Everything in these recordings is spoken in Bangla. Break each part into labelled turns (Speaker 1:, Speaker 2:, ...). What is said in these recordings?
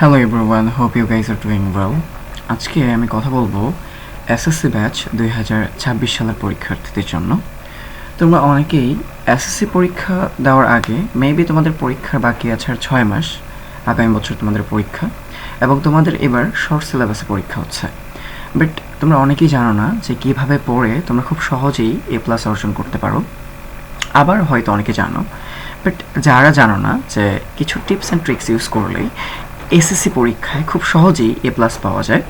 Speaker 1: Hello everyone hope you guys are doing well আজকে আমি কথা বলব এসএসসি ব্যাচ দুই হাজার ছাব্বিশ সালের পরীক্ষার্থীদের জন্য। তোমরা অনেকেই এসএসসি পরীক্ষা দেওয়ার আগে মেবি তোমাদের পরীক্ষার বাকি আছে আর ছয় মাস আগামী বছর তোমাদের পরীক্ষা এবং তোমাদের এবার শর্ট সিলেবাসে পরীক্ষা হচ্ছে। বাট তোমরা অনেকেই জানো না যে কীভাবে পড়ে তোমরা খুব সহজেই এ প্লাস অর্জন করতে পারো। আবার হয়তো অনেকে জানো। বাট যারা জানো না যে কিছু টিপস অ্যান্ড ট্রিক্স ইউজ করলেই এসএসসি পরীক্ষায় খুব সহজেই এ প্লাস পাওয়া যায়।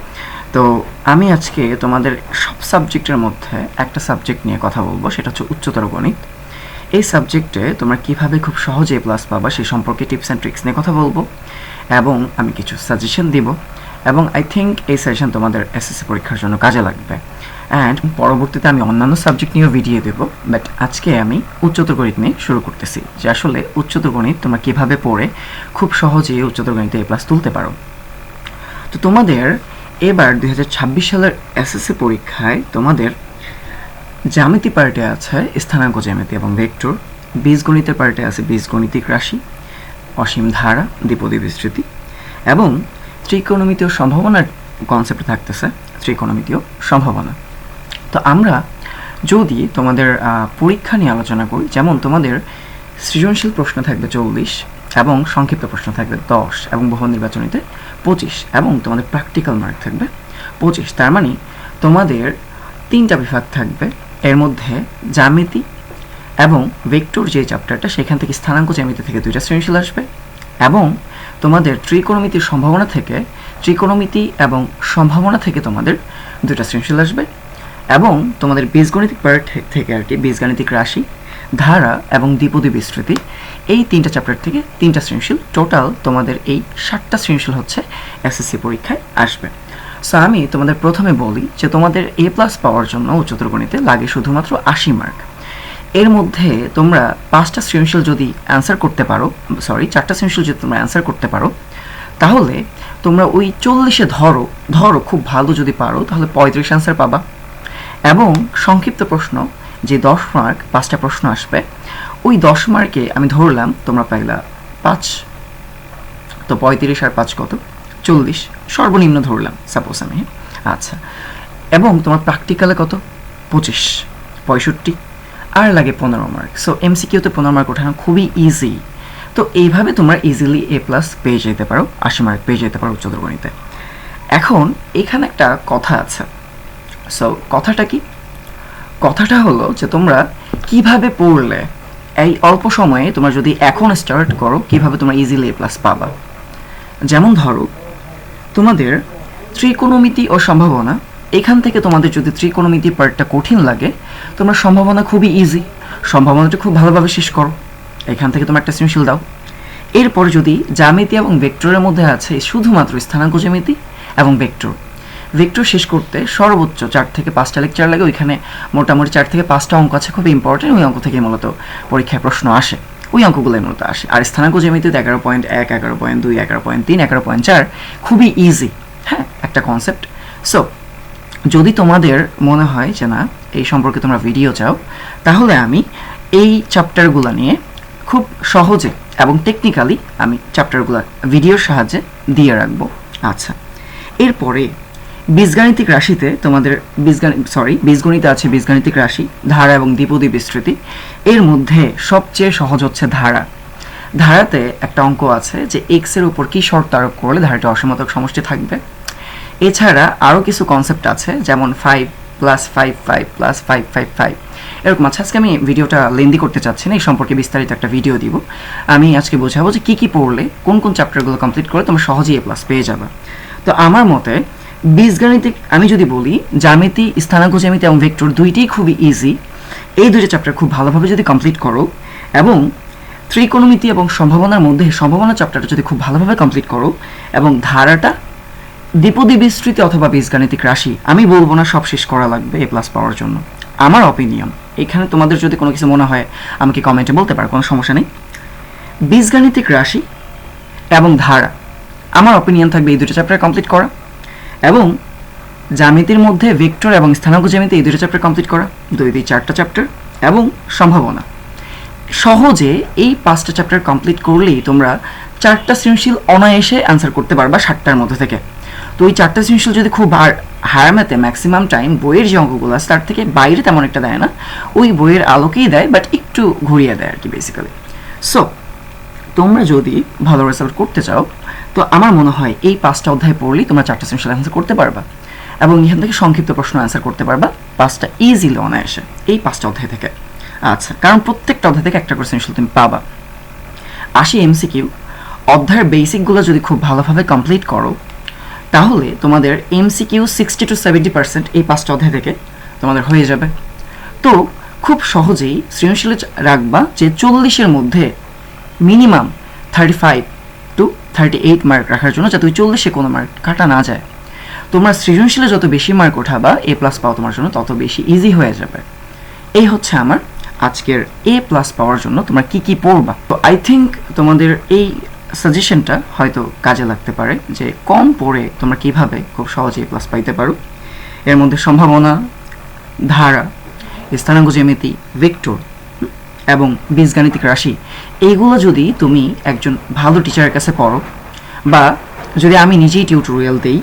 Speaker 1: তো আমি আজকে তোমাদের সব সাবজেক্টের মধ্যে একটা সাবজেক্ট নিয়ে কথা বলব, সেটা হচ্ছে উচ্চতর গণিত। এই সাবজেক্টে তোমরা কীভাবে খুব সহজে এ প্লাস পাবা সেই সম্পর্কে টিপস অ্যান্ড ট্রিক্স নিয়ে কথা বলব। এবং আমি কিছু সাজেশন দিব। এবং আই থিঙ্ক এই সেশন তোমাদের এসএসসি পরীক্ষার জন্য কাজে লাগবে। অ্যান্ড পরবর্তীতে আমি অন্যান্য সাবজেক্ট নিয়েও ভিডিও দেবো বাট আজকে আমি উচ্চতর গণিত নিয়ে শুরু করতেছি, যে আসলে উচ্চতর গণিত তোমরা কীভাবে পড়ে খুব সহজেই উচ্চতর গণিতে এ প্লাস তুলতে পারো। তো তোমাদের এবার দু হাজার ছাব্বিশ সালের এসএসসি পরীক্ষায় তোমাদের জ্যামিতি পার্টে আছে স্থানাঙ্ক জ্যামিতি এবং ভেক্টর, বীজগণিতের পার্টে আছে বীজগণিতিক রাশি, অসীম ধারা, দ্বিপদী বিস্তৃতি এবং ত্রিকোণমিতীয় সম্ভাবনার কনসেপ্ট থাকতেছে, ত্রিকোণমিতীয় সম্ভাবনা। তো আমরা যদি তোমাদের পরীক্ষা নিয়ে আলোচনা করি, যেমন তোমাদের সৃজনশীল প্রশ্ন থাকবে চল্লিশ এবং সংক্ষিপ্ত প্রশ্ন থাকবে দশ এবং বহু নির্বাচনীতে পঁচিশ এবং তোমাদের প্র্যাকটিক্যাল মার্ক থাকবে পঁচিশ। তার মানে তোমাদের তিনটা বিভাগ থাকবে, এর মধ্যে জ্যামিতি এবং ভেক্টর যে চ্যাপ্টারটা সেখান থেকে স্থানাঙ্ক জ্যামিতি থেকে দুইটা সৃজনশীল আসবে। এবং তোমাদের ত্রিকোণমিতির সম্ভাবনা থেকে, ত্রিকোণমিতি এবং সম্ভাবনা থেকে তোমাদের দুটা সৃজনশীল আসবে এবং তোমাদের বীজগণিতিক পার্ট থেকে আর কি, বীজগাণিতিক রাশি, ধারা এবং দ্বিপদী বিস্তৃতি, এই তিনটা চ্যাপ্টার থেকে তিনটা সৃজনশীল টোটাল তোমাদের এই সাতটা সৃজনশীল হচ্ছে এসএসসি পরীক্ষায় আসবে। সো আমি তোমাদের প্রথমে বলি যে তোমাদের এ প্লাস পাওয়ার জন্য উচ্চতর গণিতে লাগে শুধুমাত্র আশি মার্ক এর মধ্যে তোমরা পাঁচটা সৃজনশীল যদি অ্যান্সার করতে পারো সরি চারটা সৃজনশীল যদি তোমরা অ্যান্সার করতে পারো, তাহলে তোমরা ওই চল্লিশে ধরো ধরো খুব ভালো যদি পারো, তাহলে পঁয়ত্রিশ অ্যান্সার পাবা। এবং সংক্ষিপ্ত প্রশ্ন, যে দশ মার্ক পাঁচটা প্রশ্ন আসবে, ওই দশ মার্কে আমি ধরলাম, তোমরা পাইলা পাঁচ, তো পঁয়ত্রিশ আর পাঁচ কত? চল্লিশ। সর্বনিম্ন ধরলাম সাপোজ আমি হ্যাঁ? আচ্ছা। এবং তোমার প্র্যাকটিক্যালে কত? পঁচিশ। পঁয়ষট্টি। আর লাগে পনেরো মার্ক সো এমসিকিউতে পনেরো মার্ক ওঠানো খুবই ইজি তো এইভাবে তোমরা ইজিলি এ প্লাস পেয়ে যেতে পারো, আশি মার্ক পেয়ে যেতে পারো উচ্চতর গণিতে। এখন এখানে একটা কথা আছে। সো কথাটা কি? কথাটা হলো যে তোমরা কীভাবে পড়লে? এই অল্প সময়ে তোমরা যদি এখন স্টার্ট করো, কীভাবে তোমরা ইজিলি এ প্লাস পাবা? যেমন ধরো, তোমাদের ত্রিকোণমিতি ও সম্ভাবনা এখান থেকে তোমাদের যদি ত্রিকোণমিতি পার্টটা কঠিন লাগে, তোমরা সম্ভাবনা খুবই ইজি সম্ভাবনাটা খুব ভালোভাবে শেষ করো। এখান থেকে তোমরা একটা সৃজনশীল দাও। এরপর যদি জ্যামিতি এবং ভেক্টরের মধ্যে আছে শুধুমাত্র স্থানাঙ্ক জ্যামিতি এবং ভেক্টর ভেক্টর শেষ করতে সর্বোচ্চ চার থেকে পাঁচটা লেকচার লাগে। ওইখানে মোটামুটি চার থেকে পাঁচটা অঙ্ক আছে, খুব ইম্পর্টেন্ট ওই অঙ্ক থেকে মূলত পরীক্ষায় প্রশ্ন আসে। ওই অঙ্কগুলোই মূলত আসে। আর স্থানাঙ্ক জ্যামিতিতে এগারো পয়েন্ট এক, এগারো পয়েন্ট দুই, এগারো পয়েন্ট তিন, এগারো পয়েন্ট চার খুবই ইজি হ্যাঁ একটা কনসেপ্ট সো যদি তোমাদের মনে হয় যে না, এই সম্পর্কে তোমরা ভিডিও চাও, তাহলে আমি এই চ্যাপ্টারগুলো নিয়ে খুব সহজে এবং টেকনিক্যালি আমি চ্যাপ্টারগুলো ভিডিওর সাহায্যে দিয়ে রাখব। আচ্ছা এরপরে বীজগাণিতিক রাশিতে তোমাদের বীজগাণিত সরি বীজগণিতে আছে বীজগাণিতিক রাশি, ধারা এবং দ্বিপদী বিস্তৃতি। এর মধ্যে সবচেয়ে সহজ হচ্ছে ধারা। ধারাতে একটা অঙ্ক আছে যে এক্সের উপর কি শর্ত আরোপ করলে ধারাটি অসীমতক সমষ্টি থাকবে। এছাড়া আরও কিছু কনসেপ্ট আছে, যেমন five plus five five plus five five five এরকম আছে, আজকে আমি ভিডিওটা লেন্দি করতে চাচ্ছি না, এই সম্পর্কে বিস্তারিত একটা ভিডিও দিব। আমি আজকে বোঝাবো যে কী কী পড়লে, কোন কোন চ্যাপ্টারগুলো কমপ্লিট করে তোমরা সহজেই এ প্লাস পেয়ে যাবে। তো আমার মতে, বীজগাণিতিক, আমি যদি বলি, জ্যামিতি স্থানাঙ্ক জ্যামিতি এবং ভেক্টর দুইটিই খুবই ইজি এই দুইটা চ্যাপ্টার খুব ভালোভাবে যদি কমপ্লিট করো এবং ত্রিকোণমিতি এবং সম্ভাবনার মধ্যে সম্ভাবনা চ্যাপ্টারটা যদি খুব ভালোভাবে কমপ্লিট করো এবং ধারাটা দ্বিপদী বিস্তৃতি অথবা বীজগাণিতিক রাশি, আমি বলব না সব শেষ করা লাগবে এ প্লাস পাওয়ার জন্য। আমার অপিনিয়ন এখানে তোমাদের যদি কোনো কিছু মনে হয়, আমাকে কমেন্টে বলতে পারো, কোনো সমস্যা নেই। বীজগাণিতিক রাশি এবং ধারা, আমার অপিনিয়ন থাকবে এই দুটো চ্যাপ্টার কমপ্লিট করা এবং জ্যামিতির মধ্যে ভেক্টর এবং স্থানাঙ্ক জ্যামিতি এই দুটো চ্যাপ্টার কমপ্লিট করা, দুই দুই চারটা চ্যাপ্টার এবং সম্ভাবনা। সহজে এই পাঁচটা চ্যাপ্টার কমপ্লিট করলেই তোমরা চারটা সৃজনশীল অনায়াসে অ্যান্সার করতে পারবা ষাটটার মধ্যে থেকে। তো ওই চারটা সৃজনশীল যদি খুব আর ম্যাক্সিমাম টাইম বইয়ের যে অঙ্কগুলো আছে, তার থেকে বাইরে তেমন একটা দেয় না। ওই বইয়ের আলোকেই দেয় বাট একটু ঘুরিয়ে দেয় আর কি বেসিক্যালি সো তোমরা যদি ভালো রেজাল্ট করতে চাও, তো আমার মনে হয় এই পাঁচটা অধ্যায় পড়লেই তোমরা চারটা সৃজনশীল অ্যান্সার করতে পারবা। এবং এখান থেকে সংক্ষিপ্ত প্রশ্ন অ্যান্সার করতে পারবা, পাঁচটা ইজিলি অনায়াসে, এই পাঁচটা অধ্যায় থেকে। আচ্ছা কারণ প্রত্যেকটা অধ্যায় থেকে একটা করে সৃজনশীল তুমি পাবা। আসি এমসিকিউ অধ্যায়ের বেসিকগুলো যদি খুব ভালোভাবে কমপ্লিট করো তাহলে তোমাদের MCQ sixty two seventy percent এই পাঁচটা অধ্যায় থেকে তোমাদের হয়ে যাবে। তো খুব সহজেই সৃজনশীল রাখবা যে চল্লিশের মধ্যে minimum thirty five to thirty eight mark রাখার জন্য যাতে ওই চল্লিশে কোনো মার্ক কাটা না যায়। তোমরা সৃজনশীলে যত বেশি মার্ক ওঠাবা এ প্লাস পাওয়া তোমার জন্য তত বেশি ইজি হয়ে যাবে। এই হচ্ছে আমার আজকের এ প্লাস পাওয়ার জন্য তোমরা কি কি পড়বা। তো আই থিঙ্ক তোমাদের এই সাজেশনটা হয়তো কাজে লাগতে পারে যে কম পড়ে তোমরা কীভাবে খুব সহজে এ প্লাস পাইতে পারো। এর মধ্যে সম্ভাবনা, ধারা স্থানাঙ্গ জ্যামিতি ভেক্টর এবং বীজগাণিতিক রাশি এইগুলো যদি তুমি একজন ভালো টিচারের কাছে পড়ো বা যদি আমি নিজেই টিউটোরিয়াল দেই,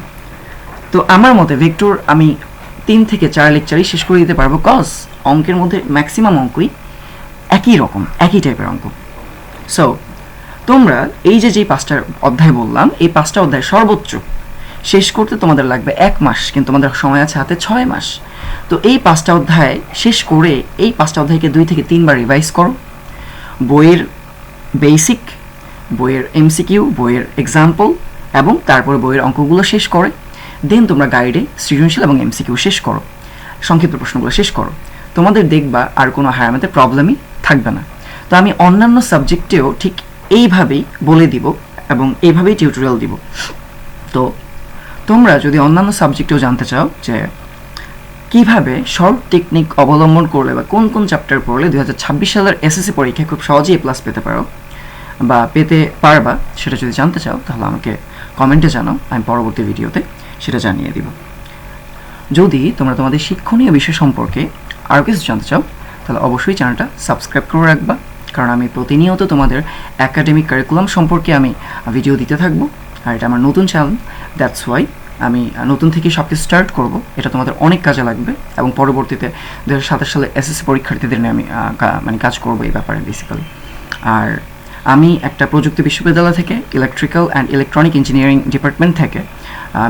Speaker 1: তো আমার মতে ভেক্টর আমি তিন থেকে চার লেকচারই শেষ করে দিতে পারব কজ অঙ্কের মধ্যে ম্যাক্সিমাম অঙ্কই একই রকম, একই টাইপের অঙ্ক। সো তোমরা এই যে যেই পাঁচটা অধ্যায় বললাম, এই পাঁচটা অধ্যায় সর্বোচ্চ শেষ করতে তোমাদের লাগবে এক মাস, কিন্তু তোমাদের সময় আছে হাতে ছয় মাস। তো এই পাঁচটা অধ্যায় শেষ করে এই পাঁচটা অধ্যায়কে দুই থেকে তিনবার রিভাইজ করো। বইয়ের বেসিক বইয়ের এমসিকিউ বইয়ের এক্সাম্পল এবং তারপরে বইয়ের অঙ্কগুলো শেষ করে। দেন তোমরা গাইডে সৃজনশীল এবং এমসিকিউ শেষ করো। সংক্ষিপ্ত প্রশ্নগুলো শেষ করো। তোমাদের দেখবা আর কোনো হায়ামাতে প্রবলেমই থাকবে না। তো আমি অন্যান্য সাবজেক্টেও ঠিক এইভাবেই বলে দিব এবং এইভাবেই টিউটোরিয়াল দিব। তো তোমরা যদি অন্যান্য সাবজেক্টেও জানতে চাও যে কীভাবে শর্ট টেকনিক অবলম্বন করলে বা কোন কোন চ্যাপ্টার পড়লে দু হাজার ছাব্বিশ সালের এসএসসি পরীক্ষায় খুব সহজেই প্লাস পেতে পারো বা পেতে পারবা, সেটা যদি জানতে চাও, তাহলে আমাকে কমেন্টে জানাও, আমি পরবর্তী ভিডিওতে সেটা জানিয়ে দিব। যদি তোমরা তোমাদের শিক্ষণীয় বিষয় সম্পর্কে আরও কিছু জানতে চাও, তাহলে অবশ্যই চ্যানেলটা সাবস্ক্রাইব করে রাখবা কারণ আমি প্রতিনিয়ত তোমাদের একাডেমিক কারিকুলাম সম্পর্কে আমি ভিডিও দিতে থাকব। আর এটা আমার নতুন চ্যানেল দ্যাটস ওয়াই আমি নতুন থেকে সব কিছু স্টার্ট করব। এটা তোমাদের অনেক কাজে লাগবে এবং পরবর্তীতে দু হাজার সাতাশ সালে এসএসসি পরীক্ষার্থীদের নিয়ে আমি মানে কাজ করব এই ব্যাপারে বেসিক্যালি আর আমি একটা প্রযুক্তি বিশ্ববিদ্যালয় থেকে electrical and electronic engineering department থেকে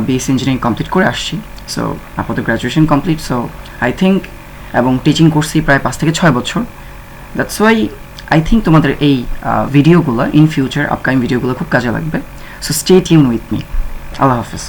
Speaker 1: বিএসসি ইঞ্জিনিয়ারিং কমপ্লিট করে আসছি। সো আপাতত graduation complete so I think এবং টিচিং করছি প্রায় পাঁচ থেকে ছয় বছর। দ্যাটস ওয়াই আই থিঙ্ক তোমাদের এই ভিডিওগুলো ইন ফিউচার আপকামিং ভিডিওগুলো খুব কাজে লাগবে। So stay tune with me Allah Hafiz.